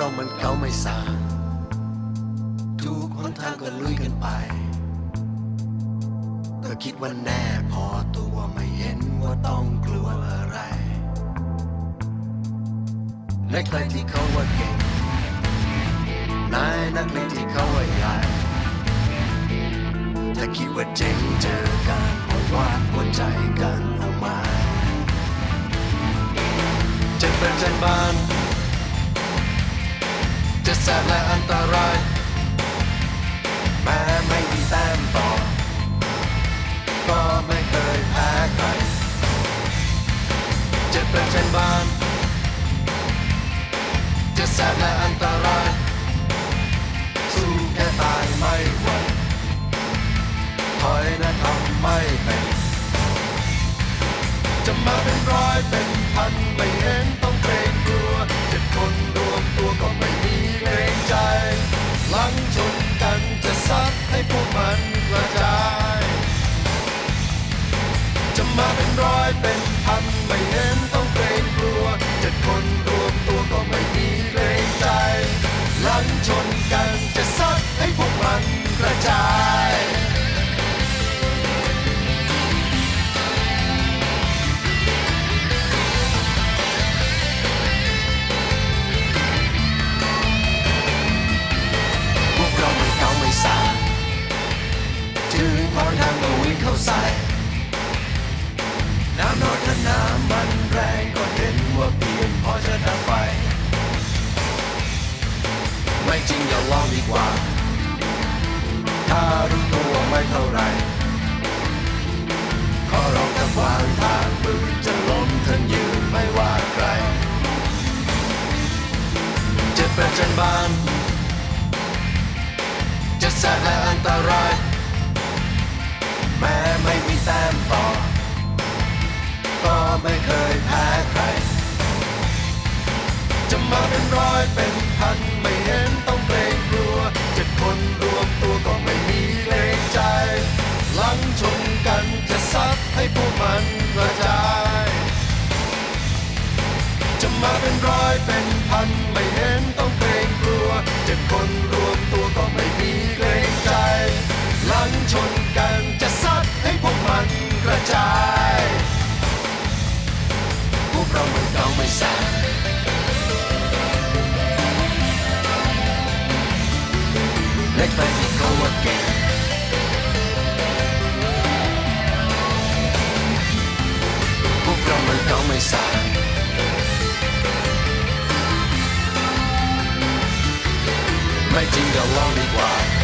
รามันเขาไม่สางทุกหนทางก็ลุยกันไปก็คิดว่าแน่พอตัวไม่เห็นว่าต้องกลัวอะไรในใครที่เขาว่าเก่งนายนักเลงที่เขาว่าใหญ่ถ้าคิดว่าเจ๋งเจอกันเพราะว่าหัวใจกันเอามาจะเป็นใจบ้าน แสบและอันตรายแม้ไม่มีแต้มต่อ ก็ไม่เคยแพ้ใครจะเป็นเช่นบ้านจะแสบและอันตราย สู้แค่ตายไม่ไหวถอยนะทำไม่เป็น จะมาเป็นร้อยเป็นพันไม่เห็นต้ เไม่เท่าไรขอร้องถ้าวางทางปืนจะล้มทันยืนไม่ว่าใครจะเป็นจันบานจะแสบและอันตราย แม้ไม่มีแต้มต่อ ก็ไม่เคยแพ้ใคร จะมาเป็นร้อยเป็นพันไม่ มาเป็นร้อยเป็นพันไม่เห็นต้องเกรงกลัว เจ็ดคนรวมตัวก็ไม่มีเกรงใจ หลังชนกันจะซัดให้พวกมันกระจาย พวกเราไม่เก่าไม่สายเล็กไปที่เขาว่าเก่งพวกเราไม่เก่าไม่สาย ไม่จริงก็ลองดีกว่า